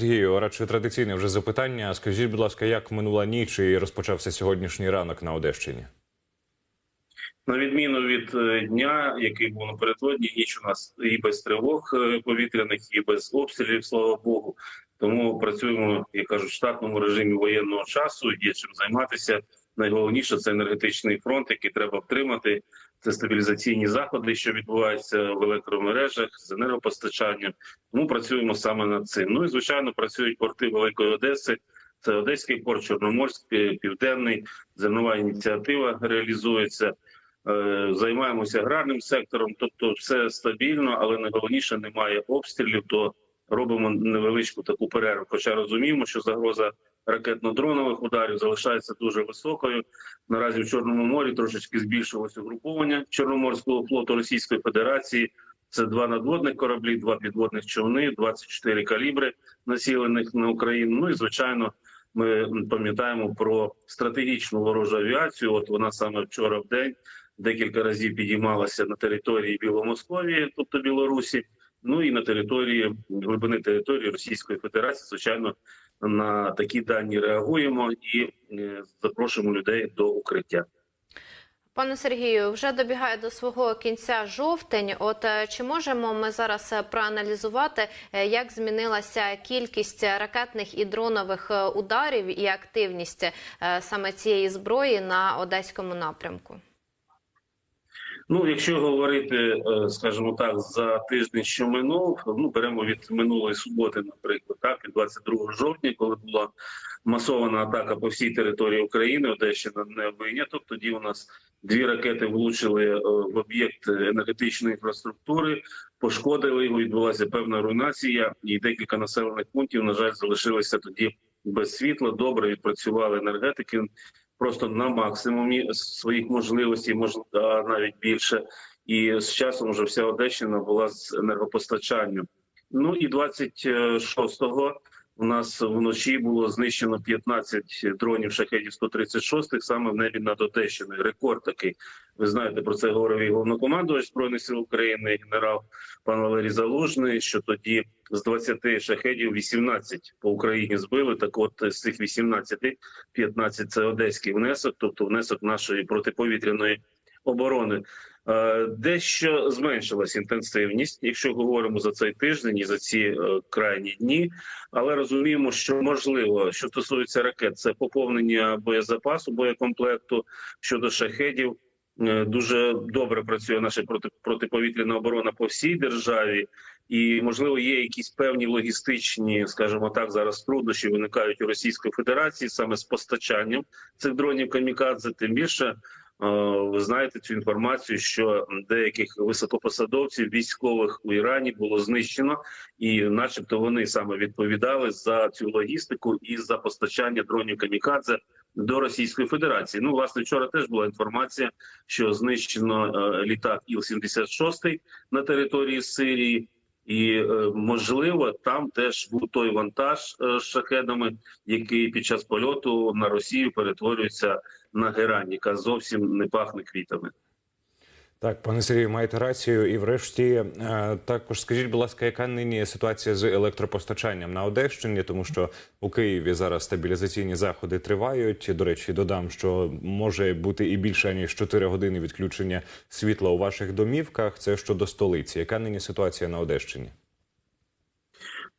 Сергію, радше традиційне вже запитання. Скажіть, будь ласка, як минула ніч і розпочався сьогоднішній ранок на Одещині? На відміну від е, дня, який був напередодні, ніч у нас і без тривог е, повітряних, і без обстрілів, слава Богу. Тому працюємо, як кажуть, в штатному режимі воєнного часу. Є чим займатися. Найголовніше це енергетичний фронт, який треба втримати. Це стабілізаційні заходи, що відбуваються в електромережах з енергопостачанням. Тому працюємо саме над цим. Ну і звичайно, працюють порти Великої Одеси. Це Одеський порт, Чорноморський, Південний, зернова ініціатива реалізується. Е, Займаємося аграрним сектором, тобто все стабільно, але найголовніше немає обстрілів. То робимо невеличку таку перерву. Хоча розуміємо, що загроза ракетно-дронових ударів залишається дуже високою. Наразі в Чорному морі трошечки збільшилось угруповання Чорноморського флоту Російської Федерації. Це два надводних кораблі, два підводних човни, 24 калібри націлених на Україну. Ну і звичайно, ми пам'ятаємо про стратегічну ворожу авіацію. От вона саме вчора в день декілька разів підіймалася на території Біломосковії, тобто Білорусі. Ну і на території глибини території Російської Федерації, звичайно, на такі дані реагуємо і е, запрошуємо людей до укриття. Пане Сергію, вже добігає до свого кінця жовтень. От е, чи можемо ми зараз е, проаналізувати, як змінилася кількість ракетних і дронових ударів і активність саме цієї зброї на одеському напрямку? Ну, якщо говорити, е, скажімо так, за тиждень, що минув, ну беремо від минулої суботи, наприклад, так від 22 жовтня, коли була масована атака по всій території України, Одещина не виняток. Тоді у нас дві ракети влучили е, в об'єкт енергетичної інфраструктури, пошкодили його. Відбулася певна руйнація, і декілька населених пунктів, на жаль, залишилися тоді без світла. Добре відпрацювали енергетики просто на максимумі своїх можливостей, можливо, навіть більше. І з часом вже вся Одещина була з енергопостачанням. Ну і 26-го у нас вночі було знищено 15 дронів шахедів 136 саме в небі над Одещиною. Рекорд такий. Ви знаєте, про це говорив і головнокомандувач збройних сил України, генерал пан Валерій Залужний. Що тоді з 20 шахедів 18 по Україні збили. Так, от з цих 18 15 – це одеський внесок, тобто внесок нашої протиповітряної оборони. Е, Дещо зменшилась інтенсивність, якщо говоримо за цей тиждень і за ці е, крайні дні. Але розуміємо, що можливо, що стосується ракет, це поповнення боєзапасу, боєкомплекту щодо шахедів. Е, Дуже добре працює наша проти, протиповітряна оборона по всій державі, і можливо є якісь певні логістичні, скажімо так, зараз труднощі виникають у Російської Федерації саме з постачанням цих дронів камікадзе. Тим більше ви знаєте цю інформацію, що деяких високопосадовців військових у Ірані було знищено, і, начебто, вони саме відповідали за цю логістику і за постачання дронів камікадзе до Російської Федерації. Ну, власне, вчора теж була інформація, що знищено е, літак Іл-76 на території Сирії. І е, можливо, там теж був той вантаж е, з шахедами, який під час польоту на Росію перетворюється на герань, яка зовсім не пахне квітами. Так, пане Сергію, маєте рацію. І врешті е, також скажіть, будь ласка, яка нині ситуація з електропостачанням на Одещині, тому що у Києві зараз стабілізаційні заходи тривають. До речі, додам, що може бути і більше ніж 4 години відключення світла у ваших домівках. Це щодо столиці. Яка нині ситуація на Одещині?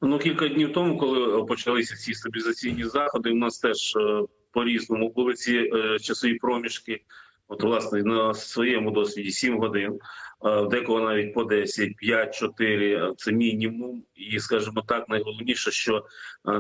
Ну кілька днів тому, коли почалися ці стабілізаційні заходи, у нас теж е, по різному були ці е, часові проміжки. От, власне, на своєму досвіді 7 годин, декого навіть по 10, 5, 4 – це мінімум. І, скажімо так, найголовніше, що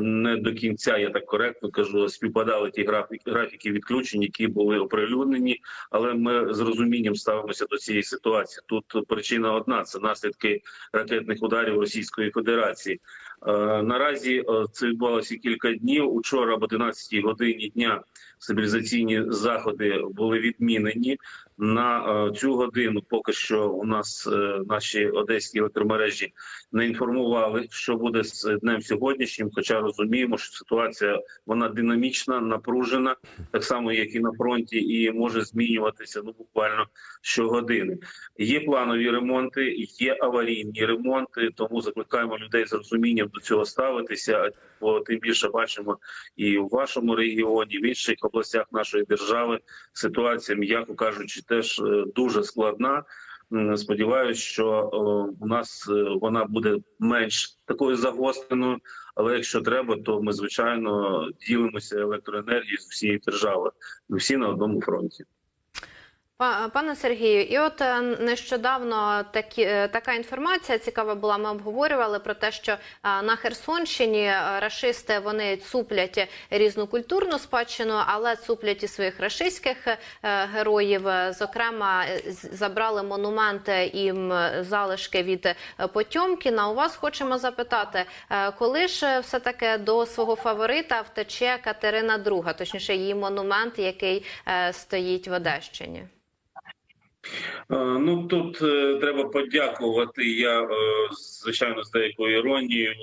не до кінця, я так коректно кажу, співпадали ті графіки відключень, які були оприлюднені. Але ми з розумінням ставимося до цієї ситуації. Тут причина одна: це наслідки ракетних ударів Російської Федерації. Е, Наразі е, це відбувалося кілька днів. Учора об 11 годині дня стабілізаційні заходи були відмінені на е, цю годину. Поки що у нас наші одеські електромережі не інформували, що буде з днем сьогоднішнім. Хоча розуміємо, що ситуація вона динамічна, напружена, так само як і на фронті, і може змінюватися ну буквально щогодини. Є планові ремонти, є аварійні ремонти. Тому закликаємо людей з розумінням до цього ставитися. Бо тим більше бачимо і в вашому регіоні, в інших областях нашої держави ситуація, м'яко кажучи, теж е, дуже складна. Сподіваюсь, що е, у нас е, вона буде менш такою загостреною. Але якщо треба, то ми звичайно ділимося електроенергією з всієї держави. Ми всі на одному фронті. Па- Пане Сергію, і от е, нещодавно такі, е, така інформація цікава була. Ми обговорювали про те, що е, на Херсонщині рашисти вони цуплять різну культурну спадщину, але цуплять і своїх рашистських героїв. Зокрема, забрали монументи і залишки від Потьомкіна. У вас хочемо запитати, коли ж все таки до свого фаворита втече Катерина II, точніше її монумент, який стоїть в Одещині. Е, Ну тут е, треба подякувати. Я е, звичайно з деякою іронією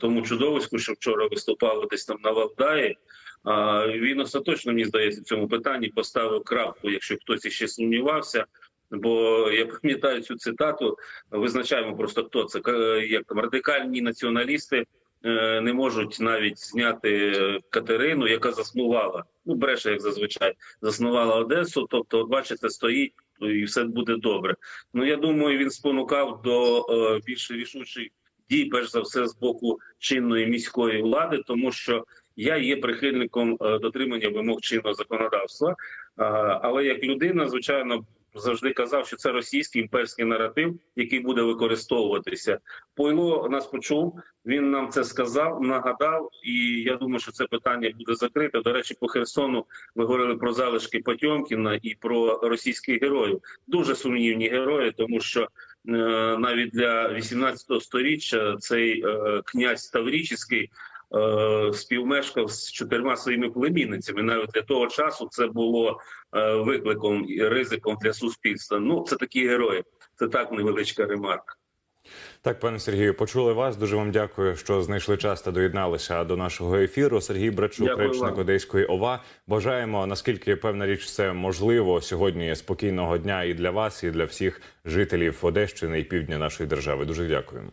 тому чудовиську, що вчора виступав десь там на Валдаї. Він остаточно мені здається в цьому питанні поставив крапку, якщо хтось іще сумнівався. Бо я пам'ятаю цю цитату. Визначаємо просто хто це як там радикальні націоналісти не можуть навіть зняти Катерину, яка заснувала. Ну бреше, як зазвичай, заснувала Одесу. Тобто, бачите, стоїть і все буде добре. Ну я думаю, він спонукав до е, більш рішучих дій, перш за все, з боку чинної міської влади, тому що я є прихильником е, дотримання вимог чинного законодавства. Е, але як людина, звичайно. Завжди казав, що це російський імперський наратив, який буде використовуватися. Пойло нас почув. Він нам це сказав, нагадав, і я думаю, що це питання буде закрите. До речі, по Херсону ви говорили про залишки Потьомкіна і про російських героїв. Дуже сумнівні герої, тому що е, навіть для 18 сторіччя цей е, князь Таврічський співмешкав з чотирма своїми племінницями. Навіть для того часу це було е, викликом і ризиком для суспільства. Ну це такі герої. Це так невеличка ремарка. Так, пане Сергію, почули вас. Дуже вам дякую, що знайшли час та доєдналися до нашого ефіру. Сергій Брачук, Дякую речник вам. Одеської ОВА. Бажаємо наскільки певна річ це можливо сьогодні. Спокійного дня і для вас, і для всіх жителів Одещини і півдня нашої держави. Дуже дякуємо.